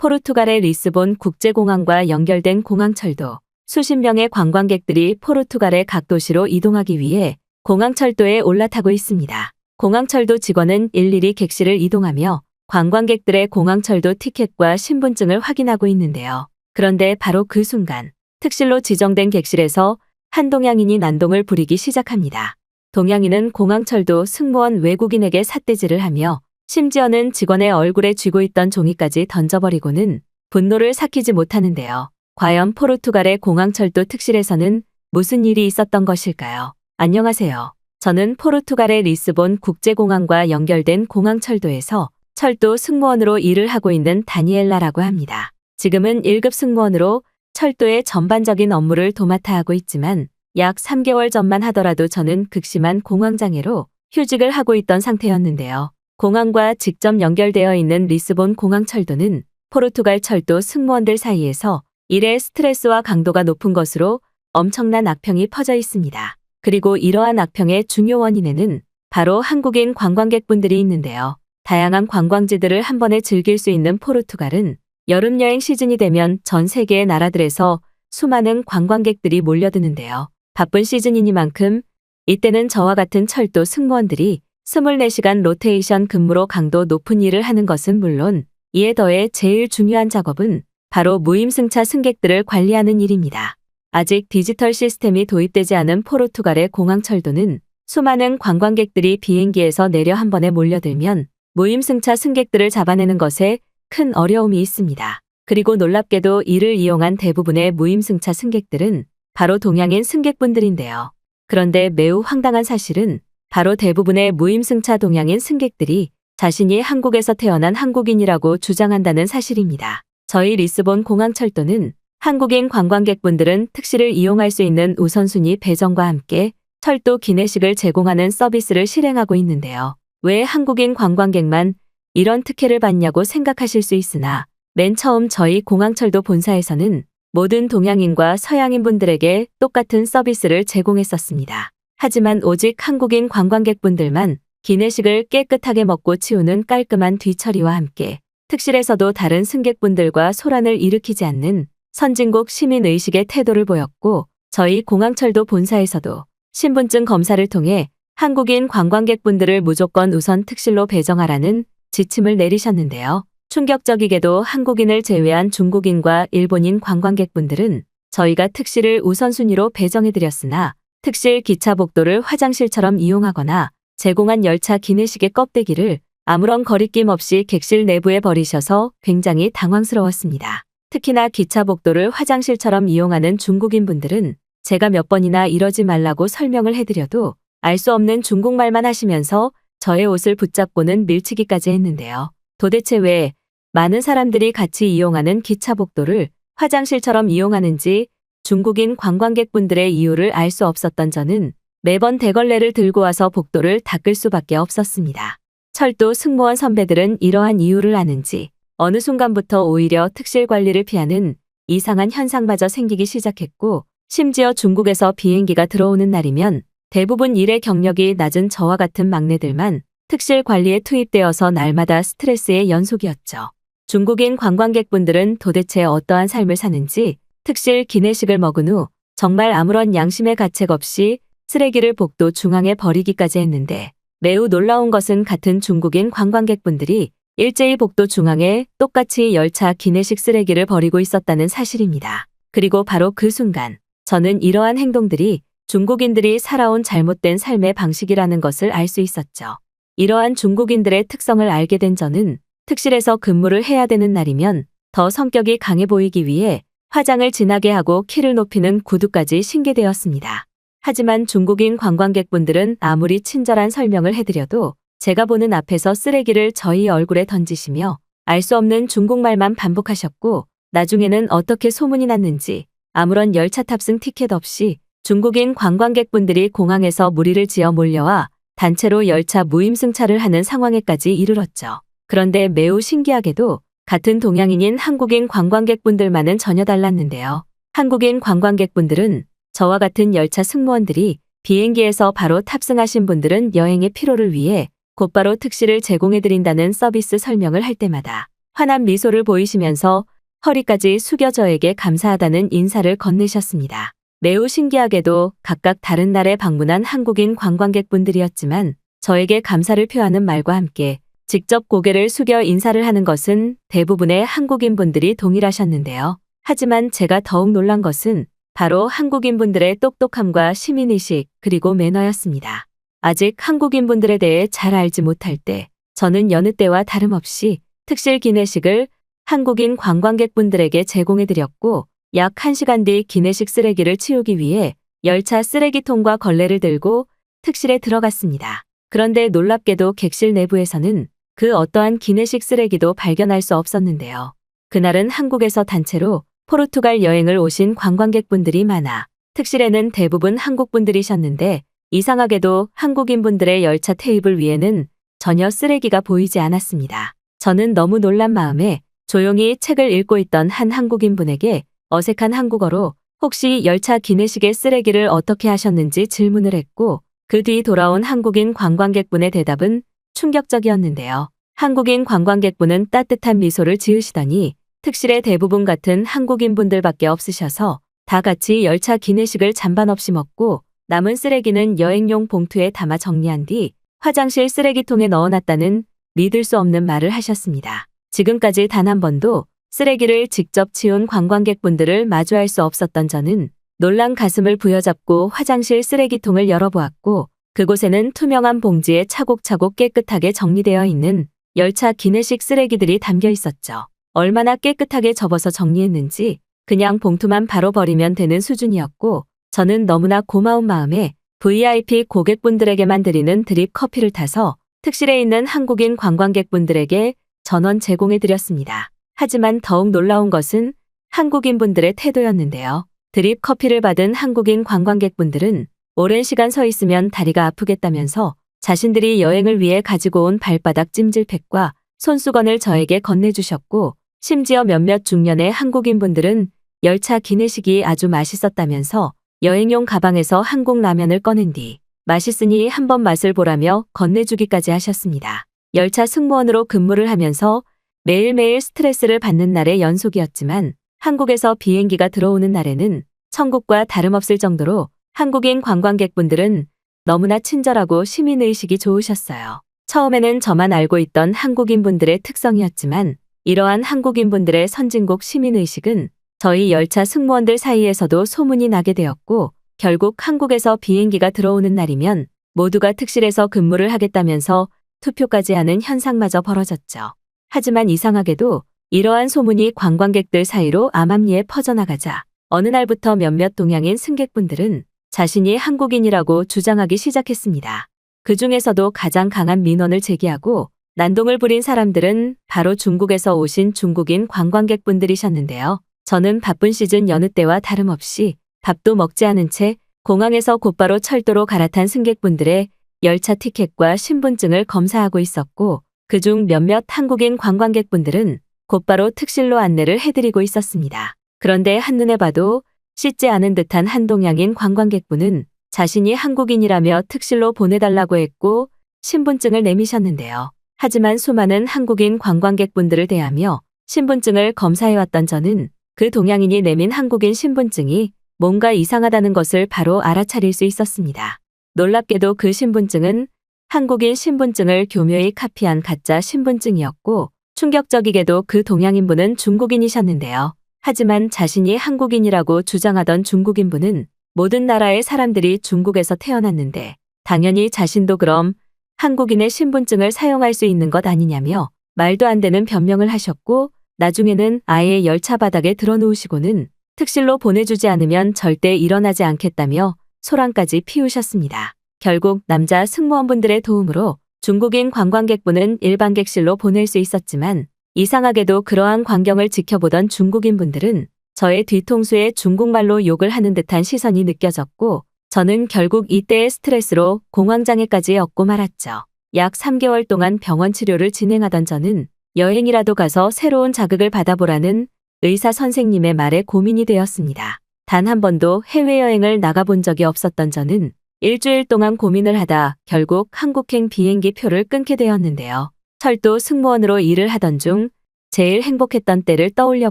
포르투갈의 리스본 국제공항과 연결된 공항철도, 수십 명의 관광객들이 포르투갈의 각 도시로 이동하기 위해 공항철도에 올라타고 있습니다. 공항철도 직원은 일일이 객실을 이동하며 관광객들의 공항철도 티켓과 신분증을 확인하고 있는데요. 그런데 바로 그 순간 특실로 지정된 객실에서 한 동양인이 난동을 부리기 시작합니다. 동양인은 공항철도 승무원 외국인에게 삿대질을 하며 심지어는 직원의 얼굴에 쥐고 있던 종이까지 던져버리고는 분노를 삭히지 못하는데요. 과연 포르투갈의 공항철도 특실에서는 무슨 일이 있었던 것일까요? 안녕하세요. 저는 포르투갈의 리스본 국제공항과 연결된 공항철도에서 철도 승무원으로 일을 하고 있는 다니엘라라고 합니다. 지금은 1급 승무원으로 철도의 전반적인 업무를 도맡아 하고 있지만 약 3개월 전만 하더라도 저는 극심한 공황장애로 휴직을 하고 있던 상태였는데요. 공항과 직접 연결되어 있는 리스본 공항 철도는 포르투갈 철도 승무원들 사이에서 일의 스트레스와 강도가 높은 것으로 엄청난 악평이 퍼져 있습니다. 그리고 이러한 악평의 중요 원인에는 바로 한국인 관광객분들이 있는데요. 다양한 관광지들을 한 번에 즐길 수 있는 포르투갈은 여름 여행 시즌이 되면 전 세계의 나라들에서 수많은 관광객들이 몰려드는데요. 바쁜 시즌이니만큼 이때는 저와 같은 철도 승무원들이 24시간 로테이션 근무로 강도 높은 일을 하는 것은 물론 이에 더해 제일 중요한 작업은 바로 무임승차 승객들을 관리하는 일입니다. 아직 디지털 시스템이 도입되지 않은 포르투갈의 공항철도는 수많은 관광객들이 비행기에서 내려 한 번에 몰려들면 무임승차 승객들을 잡아내는 것에 큰 어려움이 있습니다. 그리고 놀랍게도 이를 이용한 대부분의 무임승차 승객들은 바로 동양인 승객분들인데요. 그런데 매우 황당한 사실은 바로 대부분의 무임승차 동양인 승객들이 자신이 한국에서 태어난 한국인이라고 주장한다는 사실입니다. 저희 리스본 공항철도는 한국인 관광객분들은 특실을 이용할 수 있는 우선순위 배정과 함께 철도 기내식을 제공하는 서비스를 실행하고 있는데요. 왜 한국인 관광객만 이런 특혜를 받냐고 생각하실 수 있으나 맨 처음 저희 공항철도 본사에서는 모든 동양인과 서양인 분들에게 똑같은 서비스를 제공했었습니다. 하지만 오직 한국인 관광객분들만 기내식을 깨끗하게 먹고 치우는 깔끔한 뒤처리와 함께 특실에서도 다른 승객분들과 소란을 일으키지 않는 선진국 시민의식의 태도를 보였고 저희 공항철도 본사에서도 신분증 검사를 통해 한국인 관광객분들을 무조건 우선 특실로 배정하라는 지침을 내리셨는데요. 충격적이게도 한국인을 제외한 중국인과 일본인 관광객분들은 저희가 특실을 우선순위로 배정해드렸으나 특실 기차 복도를 화장실처럼 이용하거나 제공한 열차 기내식의 껍데기를 아무런 거리낌 없이 객실 내부에 버리셔서 굉장히 당황스러웠습니다. 특히나 기차 복도를 화장실처럼 이용하는 중국인 분들은 제가 몇 번이나 이러지 말라고 설명을 해드려도 알 수 없는 중국말만 하시면서 저의 옷을 붙잡고는 밀치기까지 했는데요. 도대체 왜 많은 사람들이 같이 이용하는 기차 복도를 화장실처럼 이용하는지 중국인 관광객분들의 이유를 알 수 없었던 저는 매번 대걸레를 들고 와서 복도를 닦을 수밖에 없었습니다. 철도 승무원 선배들은 이러한 이유를 아는지 어느 순간부터 오히려 특실 관리를 피하는 이상한 현상마저 생기기 시작했고 심지어 중국에서 비행기가 들어오는 날이면 대부분 일의 경력이 낮은 저와 같은 막내들만 특실 관리에 투입되어서 날마다 스트레스의 연속이었죠. 중국인 관광객분들은 도대체 어떠한 삶을 사는지 특실 기내식을 먹은 후 정말 아무런 양심의 가책 없이 쓰레기를 복도 중앙에 버리기까지 했는데 매우 놀라운 것은 같은 중국인 관광객분들이 일제히 복도 중앙에 똑같이 열차 기내식 쓰레기를 버리고 있었다는 사실입니다. 그리고 바로 그 순간 저는 이러한 행동들이 중국인들이 살아온 잘못된 삶의 방식이라는 것을 알 수 있었죠. 이러한 중국인들의 특성을 알게 된 저는 특실에서 근무를 해야 되는 날이면 더 성격이 강해 보이기 위해 화장을 진하게 하고 키를 높이는 구두까지 신게되었습니다. 하지만 중국인 관광객분들은 아무리 친절한 설명을 해드려도 제가 보는 앞에서 쓰레기를 저희 얼굴에 던지시며 알 수 없는 중국말만 반복하셨고 나중에는 어떻게 소문이 났는지 아무런 열차 탑승 티켓 없이 중국인 관광객분들이 공항에서 무리를 지어 몰려와 단체로 열차 무임승차를 하는 상황에까지 이르렀죠. 그런데 매우 신기하게도 같은 동양인인 한국인 관광객분들만은 전혀 달랐는데요. 한국인 관광객분들은 저와 같은 열차 승무원들이 비행기에서 바로 탑승하신 분들은 여행의 피로를 위해 곧바로 특실을 제공해드린다는 서비스 설명을 할 때마다 환한 미소를 보이시면서 허리까지 숙여 저에게 감사하다는 인사를 건네셨습니다. 매우 신기하게도 각각 다른 날에 방문한 한국인 관광객분들이었지만 저에게 감사를 표하는 말과 함께 직접 고개를 숙여 인사를 하는 것은 대부분의 한국인분들이 동일하셨는데요. 하지만 제가 더욱 놀란 것은 바로 한국인분들의 똑똑함과 시민의식 그리고 매너였습니다. 아직 한국인분들에 대해 잘 알지 못할 때 저는 여느 때와 다름없이 특실 기내식을 한국인 관광객분들에게 제공해드렸고 약 1시간 뒤 기내식 쓰레기를 치우기 위해 열차 쓰레기통과 걸레를 들고 특실에 들어갔습니다. 그런데 놀랍게도 객실 내부에서는 그 어떠한 기내식 쓰레기도 발견할 수 없었는데요. 그날은 한국에서 단체로 포르투갈 여행을 오신 관광객분들이 많아 특실에는 대부분 한국분들이셨는데 이상하게도 한국인분들의 열차 테이블 위에는 전혀 쓰레기가 보이지 않았습니다. 저는 너무 놀란 마음에 조용히 책을 읽고 있던 한 한국인분에게 어색한 한국어로 혹시 열차 기내식의 쓰레기를 어떻게 하셨는지 질문을 했고 그 뒤 돌아온 한국인 관광객분의 대답은 충격적이었는데요. 한국인 관광객분은 따뜻한 미소를 지으시더니 특실의 대부분 같은 한국인분들밖에 없으셔서 다 같이 열차 기내식을 잔반 없이 먹고 남은 쓰레기는 여행용 봉투에 담아 정리한 뒤 화장실 쓰레기통에 넣어놨다는 믿을 수 없는 말을 하셨습니다. 지금까지 단 한 번도 쓰레기를 직접 치운 관광객분들을 마주할 수 없었던 저는 놀란 가슴을 부여잡고 화장실 쓰레기통을 열어보았고 그곳에는 투명한 봉지에 차곡차곡 깨끗하게 정리되어 있는 열차 기내식 쓰레기들이 담겨 있었죠. 얼마나 깨끗하게 접어서 정리했는지 그냥 봉투만 바로 버리면 되는 수준이었고 저는 너무나 고마운 마음에 VIP 고객분들에게만 드리는 드립 커피를 타서 특실에 있는 한국인 관광객분들에게 전원 제공해 드렸습니다. 하지만 더욱 놀라운 것은 한국인분들의 태도였는데요. 드립 커피를 받은 한국인 관광객분들은 오랜 시간 서 있으면 다리가 아프겠다면서 자신들이 여행을 위해 가지고 온 발바닥 찜질팩과 손수건을 저에게 건네주셨고 심지어 몇몇 중년의 한국인분들은 열차 기내식이 아주 맛있었다면서 여행용 가방에서 한국 라면을 꺼낸 뒤 맛있으니 한번 맛을 보라며 건네주기까지 하셨습니다. 열차 승무원으로 근무를 하면서 매일매일 스트레스를 받는 날의 연속이었지만 한국에서 비행기가 들어오는 날에는 천국과 다름없을 정도로 한국인 관광객분들은 너무나 친절하고 시민의식이 좋으셨어요. 처음에는 저만 알고 있던 한국인분들의 특성이었지만 이러한 한국인분들의 선진국 시민의식은 저희 열차 승무원들 사이에서도 소문이 나게 되었고 결국 한국에서 비행기가 들어오는 날이면 모두가 특실에서 근무를 하겠다면서 투표까지 하는 현상마저 벌어졌죠. 하지만 이상하게도 이러한 소문이 관광객들 사이로 암암리에 퍼져나가자 어느 날부터 몇몇 동양인 승객분들은 자신이 한국인이라고 주장하기 시작했습니다. 그 중에서도 가장 강한 민원을 제기하고 난동을 부린 사람들은 바로 중국에서 오신 중국인 관광객분들이셨는데요. 저는 바쁜 시즌 여느 때와 다름없이 밥도 먹지 않은 채 공항에서 곧바로 철도로 갈아탄 승객분들의 열차 티켓과 신분증을 검사하고 있었고 그중 몇몇 한국인 관광객분들은 곧바로 특실로 안내를 해드리고 있었습니다. 그런데 한눈에 봐도 씻지 않은 듯한 한동양인 관광객분은 자신이 한국인이라며 특실로 보내달라고 했고 신분증을 내미셨는데요. 하지만 수많은 한국인 관광객분들을 대하며 신분증을 검사해왔던 저는 그 동양인이 내민 한국인 신분증이 뭔가 이상하다는 것을 바로 알아차릴 수 있었습니다. 놀랍게도 그 신분증은 한국인 신분증을 교묘히 카피한 가짜 신분증이었고 충격적이게도 그 동양인분은 중국인이셨는데요. 하지만 자신이 한국인이라고 주장하던 중국인분은 모든 나라의 사람들이 중국에서 태어났는데 당연히 자신도 그럼 한국인의 신분증을 사용할 수 있는 것 아니냐며 말도 안 되는 변명을 하셨고 나중에는 아예 열차 바닥에 들어놓으시고는 특실로 보내주지 않으면 절대 일어나지 않겠다며 소란까지 피우셨습니다. 결국 남자 승무원분들의 도움으로 중국인 관광객분은 일반 객실로 보낼 수 있었지만 이상하게도 그러한 광경을 지켜보던 중국인분들은 저의 뒤통수에 중국말로 욕을 하는 듯한 시선이 느껴졌고 저는 결국 이때의 스트레스로 공황장애까지 얻고 말았죠. 약 3개월 동안 병원 치료를 진행하던 저는 여행이라도 가서 새로운 자극을 받아보라는 의사 선생님의 말에 고민이 되었습니다. 단 한 번도 해외여행을 나가본 적이 없었던 저는 일주일 동안 고민을 하다 결국 한국행 비행기 표를 끊게 되었는데요. 철도 승무원으로 일을 하던 중 제일 행복했던 때를 떠올려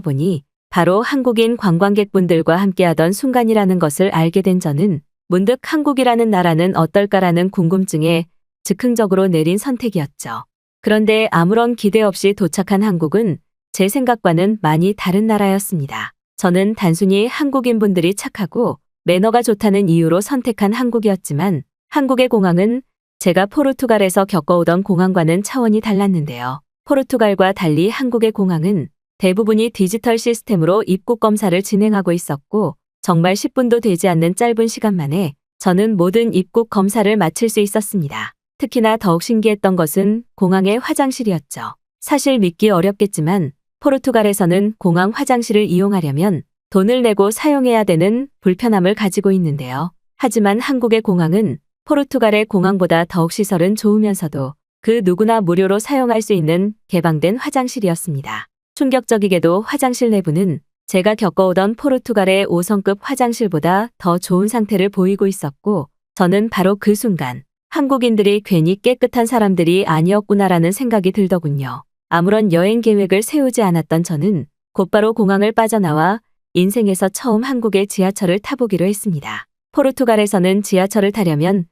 보니 바로 한국인 관광객분들과 함께하던 순간이라는 것을 알게 된 저는 문득 한국이라는 나라는 어떨까라는 궁금증에 즉흥적으로 내린 선택이었죠. 그런데 아무런 기대 없이 도착한 한국은 제 생각과는 많이 다른 나라였습니다. 저는 단순히 한국인분들이 착하고 매너가 좋다는 이유로 선택한 한국이었지만 한국의 공항은 제가 포르투갈에서 겪어오던 공항과는 차원이 달랐는데요. 포르투갈과 달리 한국의 공항은 대부분이 디지털 시스템으로 입국 검사를 진행하고 있었고 정말 10분도 되지 않는 짧은 시간 만에 저는 모든 입국 검사를 마칠 수 있었습니다. 특히나 더욱 신기했던 것은 공항의 화장실이었죠. 사실 믿기 어렵겠지만 포르투갈에서는 공항 화장실을 이용하려면 돈을 내고 사용해야 되는 불편함을 가지고 있는데요. 하지만 한국의 공항은 포르투갈의 공항보다 더욱 시설은 좋으면서도 그 누구나 무료로 사용할 수 있는 개방된 화장실이었습니다. 충격적이게도 화장실 내부는 제가 겪어오던 포르투갈의 5성급 화장실보다 더 좋은 상태를 보이고 있었고 저는 바로 그 순간 한국인들이 괜히 깨끗한 사람들이 아니었구나라는 생각이 들더군요. 아무런 여행 계획을 세우지 않았던 저는 곧바로 공항을 빠져나와 인생에서 처음 한국의 지하철을 타보기로 했습니다. 포르투갈에서는 지하철을 타려면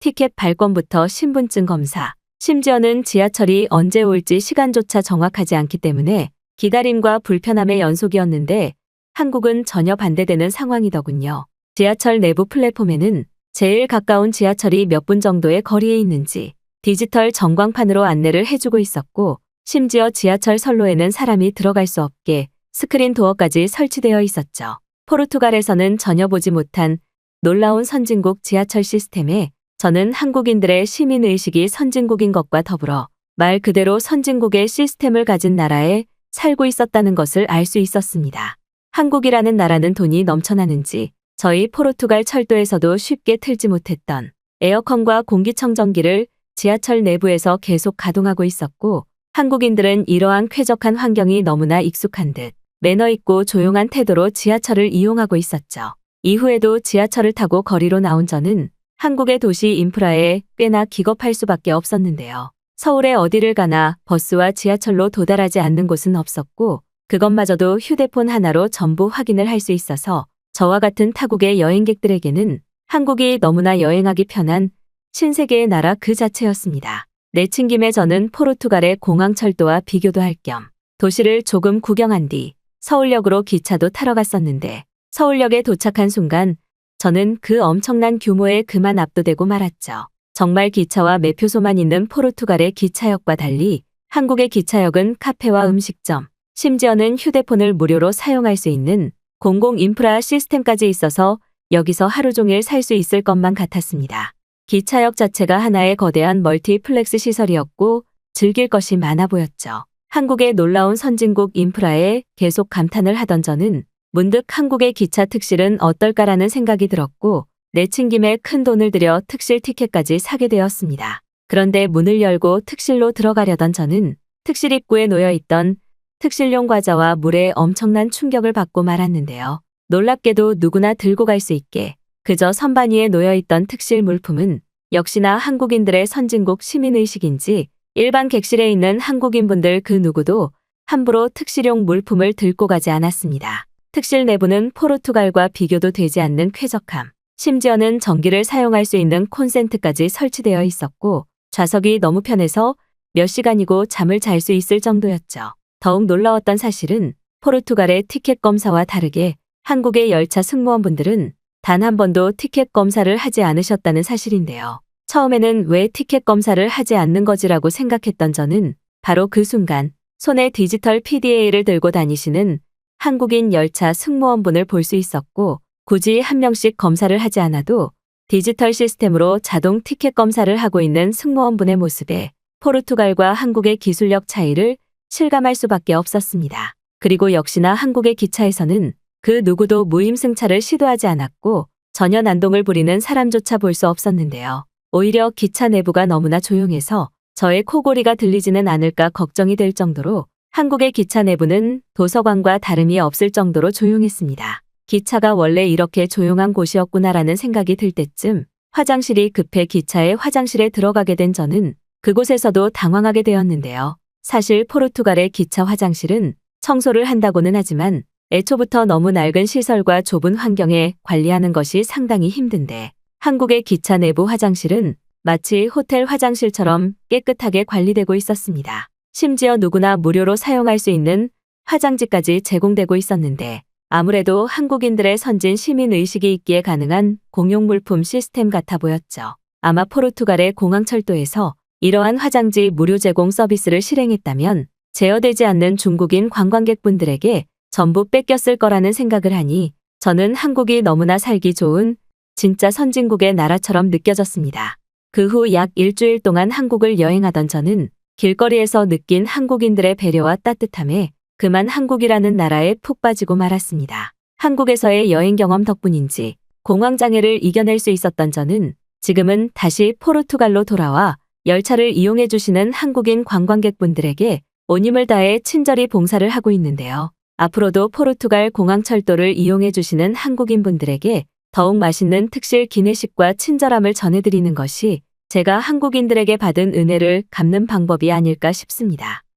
티켓 발권부터 신분증 검사, 심지어는 지하철이 언제 올지 시간조차 정확하지 않기 때문에 기다림과 불편함의 연속이었는데 한국은 전혀 반대되는 상황이더군요. 지하철 내부 플랫폼에는 제일 가까운 지하철이 몇 분 정도의 거리에 있는지 디지털 전광판으로 안내를 해주고 있었고 심지어 지하철 선로에는 사람이 들어갈 수 없게 스크린 도어까지 설치되어 있었죠. 포르투갈에서는 전혀 보지 못한 놀라운 선진국 지하철 시스템에 저는 한국인들의 시민의식이 선진국인 것과 더불어 말 그대로 선진국의 시스템을 가진 나라에 살고 있었다는 것을 알 수 있었습니다. 한국이라는 나라는 돈이 넘쳐나는지 저희 포르투갈 철도에서도 쉽게 틀지 못했던 에어컨과 공기청정기를 지하철 내부에서 계속 가동하고 있었고 한국인들은 이러한 쾌적한 환경이 너무나 익숙한 듯 매너 있고 조용한 태도로 지하철을 이용하고 있었죠. 이후에도 지하철을 타고 거리로 나온 저는 한국의 도시 인프라에 꽤나 기겁할 수밖에 없었는데요. 서울에 어디를 가나 버스와 지하철로 도달하지 않는 곳은 없었고 그것마저도 휴대폰 하나로 전부 확인을 할 수 있어서 저와 같은 타국의 여행객들에게는 한국이 너무나 여행하기 편한 신세계의 나라 그 자체였습니다. 내친 김에 저는 포르투갈의 공항철도와 비교도 할 겸 도시를 조금 구경한 뒤 서울역으로 기차도 타러 갔었는데 서울역에 도착한 순간 저는 그 엄청난 규모에 그만 압도되고 말았죠. 정말 기차와 매표소만 있는 포르투갈의 기차역과 달리 한국의 기차역은 카페와 음식점, 심지어는 휴대폰을 무료로 사용할 수 있는 공공 인프라 시스템까지 있어서 여기서 하루 종일 살 수 있을 것만 같았습니다. 기차역 자체가 하나의 거대한 멀티플렉스 시설이었고 즐길 것이 많아 보였죠. 한국의 놀라운 선진국 인프라에 계속 감탄을 하던 저는 문득 한국의 기차 특실은 어떨까라는 생각이 들었고 내친 김에 큰 돈을 들여 특실 티켓까지 사게 되었습니다. 그런데 문을 열고 특실로 들어가려던 저는 특실 입구에 놓여 있던 특실용 과자와 물에 엄청난 충격을 받고 말았는데요. 놀랍게도 누구나 들고 갈 수 있게 그저 선반 위에 놓여 있던 특실 물품은 역시나 한국인들의 선진국 시민의식인지 일반 객실에 있는 한국인분들 그 누구도 함부로 특실용 물품을 들고 가지 않았습니다. 특실 내부는 포르투갈과 비교도 되지 않는 쾌적함, 심지어는 전기를 사용할 수 있는 콘센트까지 설치되어 있었고 좌석이 너무 편해서 몇 시간이고 잠을 잘 수 있을 정도였죠. 더욱 놀라웠던 사실은 포르투갈의 티켓 검사와 다르게 한국의 열차 승무원분들은 단 한 번도 티켓 검사를 하지 않으셨다는 사실인데요. 처음에는 왜 티켓 검사를 하지 않는 거지라고 생각했던 저는 바로 그 순간 손에 디지털 PDA를 들고 다니시는 한국인 열차 승무원분을 볼 수 있었고 굳이 한 명씩 검사를 하지 않아도 디지털 시스템으로 자동 티켓 검사를 하고 있는 승무원분의 모습에 포르투갈과 한국의 기술력 차이를 실감할 수밖에 없었습니다. 그리고 역시나 한국의 기차에서는 그 누구도 무임승차를 시도하지 않았고 전혀 난동을 부리는 사람조차 볼 수 없었는데요. 오히려 기차 내부가 너무나 조용해서 저의 코골이가 들리지는 않을까 걱정이 될 정도로 한국의 기차 내부는 도서관과 다름이 없을 정도로 조용했습니다. 기차가 원래 이렇게 조용한 곳이었구나라는 생각이 들 때쯤 화장실이 급해 기차의 화장실에 들어가게 된 저는 그곳에서도 당황하게 되었는데요. 사실 포르투갈의 기차 화장실은 청소를 한다고는 하지만 애초부터 너무 낡은 시설과 좁은 환경에 관리하는 것이 상당히 힘든데 한국의 기차 내부 화장실은 마치 호텔 화장실처럼 깨끗하게 관리되고 있었습니다. 심지어 누구나 무료로 사용할 수 있는 화장지까지 제공되고 있었는데 아무래도 한국인들의 선진 시민 의식이 있기에 가능한 공용 물품 시스템 같아 보였죠. 아마 포르투갈의 공항철도에서 이러한 화장지 무료 제공 서비스를 실행했다면 제어되지 않는 중국인 관광객분들에게 전부 뺏겼을 거라는 생각을 하니 저는 한국이 너무나 살기 좋은 진짜 선진국의 나라처럼 느껴졌습니다. 그 후 약 일주일 동안 한국을 여행하던 저는 길거리에서 느낀 한국인들의 배려와 따뜻함에 그만 한국이라는 나라에 푹 빠지고 말았습니다. 한국에서의 여행 경험 덕분인지 공황 장애를 이겨낼 수 있었던 저는 지금은 다시 포르투갈로 돌아와 열차를 이용해 주시는 한국인 관광객분들에게 온 힘을 다해 친절히 봉사를 하고 있는데요. 앞으로도 포르투갈 공항철도를 이용해 주시는 한국인분들에게 더욱 맛있는 특실 기내식과 친절함을 전해드리는 것이 제가 한국인들에게 받은 은혜를 갚는 방법이 아닐까 싶습니다.